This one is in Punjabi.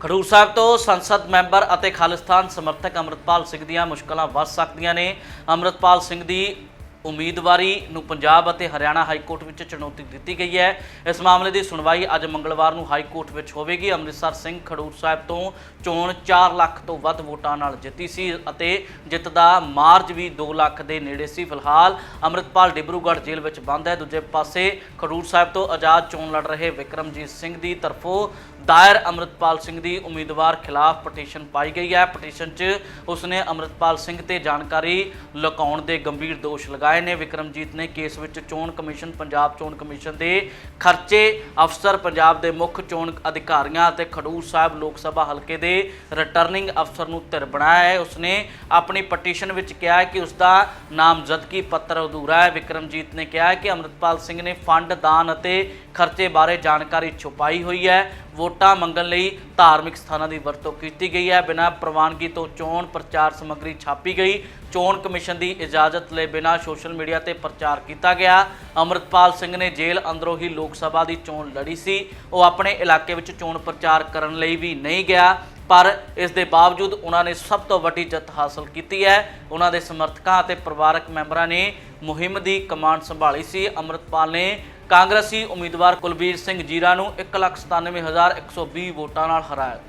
ਖਡੂਰ ਸਾਹਿਬ ਤੋਂ ਸੰਸਦ ਮੈਂਬਰ ਅਤੇ ਖਾਲਿਸਤਾਨ ਸਮਰਥਕ ਅੰਮ੍ਰਿਤਪਾਲ ਸਿੰਘ ਦੀਆਂ ਮੁਸ਼ਕਲਾਂ ਵੱਧ ਸਕਦੀਆਂ ਨੇ। ਅੰਮ੍ਰਿਤਪਾਲ ਸਿੰਘ ਦੀ ਉਮੀਦਵਾਰੀ ਨੂੰ ਪੰਜਾਬ ਅਤੇ ਹਰਿਆਣਾ ਹਾਈ ਕੋਰਟ ਵਿੱਚ ਚੁਣੌਤੀ ਦਿੱਤੀ ਗਈ ਹੈ। ਇਸ ਮਾਮਲੇ ਦੀ ਸੁਣਵਾਈ ਅੱਜ ਮੰਗਲਵਾਰ ਨੂੰ ਹਾਈ ਕੋਰਟ ਵਿੱਚ ਹੋਵੇਗੀ। ਅੰਮ੍ਰਿਤਸਰ ਸਿੰਘ ਖਡੂਰ ਸਾਹਿਬ ਤੋਂ ਚੋਣ 4 ਲੱਖ ਤੋਂ ਵੱਧ ਵੋਟਾਂ ਨਾਲ ਜਿੱਤੀ ਸੀ ਅਤੇ ਜਿੱਤ ਦਾ ਮਾਰਜ ਵੀ 2 ਲੱਖ ਦੇ ਨੇੜੇ ਸੀ ਫਿਲਹਾਲ। ਅੰਮ੍ਰਿਤਪਾਲ ਡਿਬਰੂਗੜ੍ਹ ਜੇਲ੍ਹ ਵਿੱਚ ਬੰਦ ਹੈ। ਦੂਜੇ ਪਾਸੇ ਖਡੂਰ ਸਾਹਿਬ ਤੋਂ ਆਜ਼ਾਦ ਚੋਣ ਲੜ ਰਹੇ ਵਿਕਰਮਜੀਤ ਸਿੰਘ ਦੀ ਤਰਫੋਂ ਦਾਇਰ ਅੰਮ੍ਰਿਤਪਾਲ ਸਿੰਘ ਦੀ ਉਮੀਦਵਾਰ ਖਿਲਾਫ ਪਟੀਸ਼ਨ ਪਾਈ ਗਈ ਹੈ। ਪਟੀਸ਼ਨ 'ਚ ਉਸਨੇ ਅੰਮ੍ਰਿਤਪਾਲ ਸਿੰਘ ਤੇ ਜਾਣਕਾਰੀ ਲੁਕਾਉਣ ਦੇ ਗੰਭੀਰ ਦੋਸ਼ ਲਗਾਏ। ਨੇ ਵਿਕਰਮਜੀਤ ਨੇ, ਕੇਸ ਵਿੱਚ ਚੋਣ ਕਮਿਸ਼ਨ, ਪੰਜਾਬ ਚੋਣ ਕਮਿਸ਼ਨ ਦੇ ਖਰਚੇ ਅਫਸਰ, ਪੰਜਾਬ ਦੇ ਮੁੱਖ ਚੋਣ ਅਧਿਕਾਰੀਆਂ ਅਤੇ ਖਡੂਰ ਸਾਹਿਬ ਲੋਕ ਸਭਾ ਹਲਕੇ ਦੇ ਰਿਟਰਨਿੰਗ ਅਫਸਰ ਨੂੰ ਧਿਰ ਬਣਾਇਆ ਹੈ। ਉਸਨੇ ਆਪਣੀ ਪਟੀਸ਼ਨ ਵਿੱਚ ਕਿਹਾ ਹੈ ਕਿ ਉਸਦਾ ਨਾਮਜ਼ਦਗੀ ਪੱਤਰ ਅਧੂਰਾ ਹੈ। ਵਿਕਰਮਜੀਤ ਨੇ ਕਿਹਾ ਕਿ ਅੰਮ੍ਰਿਤਪਾਲ ਸਿੰਘ ਨੇ ਫੰਡ, ਦਾਨ ਅਤੇ ਖਰਚੇ ਬਾਰੇ ਜਾਣਕਾਰੀ ਛੁਪਾਈ ਹੋਈ ਹੈ। ਵੋਟਾਂ ਮੰਗਣ ਲਈ ਧਾਰਮਿਕ ਸਥਾਨਾਂ ਦੀ ਵਰਤੋਂ ਕੀਤੀ ਗਈ ਹੈ। ਬਿਨਾਂ ਪ੍ਰਵਾਨਗੀ ਤੋਂ ਚੋਣ ਪ੍ਰਚਾਰ ਸਮੱਗਰੀ ਛਾਪੀ ਗਈ। ਚੋਣ ਕਮਿਸ਼ਨ ਦੀ ਇਜਾਜ਼ਤ ਲਏ ਬਿਨਾਂ ਸੋਸ਼ਲ ਮੀਡੀਆ ਤੇ ਪ੍ਰਚਾਰ ਕੀਤਾ ਗਿਆ। ਅੰਮ੍ਰਿਤਪਾਲ ਸਿੰਘ ਨੇ ਜੇਲ੍ਹ ਅੰਦਰੋਂ ਹੀ ਲੋਕ ਸਭਾ ਦੀ ਚੋਣ ਲੜੀ ਸੀ। ਉਹ ਆਪਣੇ ਇਲਾਕੇ ਵਿੱਚ ਚੋਣ ਪ੍ਰਚਾਰ ਕਰਨ ਲਈ ਵੀ ਨਹੀਂ ਗਿਆ, ਪਰ ਇਸ ਦੇ ਬਾਵਜੂਦ ਉਹਨਾਂ ਨੇ ਸਭ ਤੋਂ ਵੱਡੀ ਜਿੱਤ ਹਾਸਲ ਕੀਤੀ ਹੈ। ਉਹਨਾਂ ਦੇ ਸਮਰਥਕਾਂ ਅਤੇ ਪਰਿਵਾਰਕ ਮੈਂਬਰਾਂ ਨੇ ਮੁਹਿੰਮ ਦੀ ਕਮਾਂਡ ਸੰਭਾਲੀ ਸੀ। ਅੰਮ੍ਰਿਤਪਾਲ ਨੇ ਕਾਂਗਰਸੀ ਉਮੀਦਵਾਰ ਕੁਲਬੀਰ ਸਿੰਘ ਜੀਰਾ ਨੂੰ 197120 ਵੋਟਾਂ ਨਾਲ ਹਰਾਇਆ।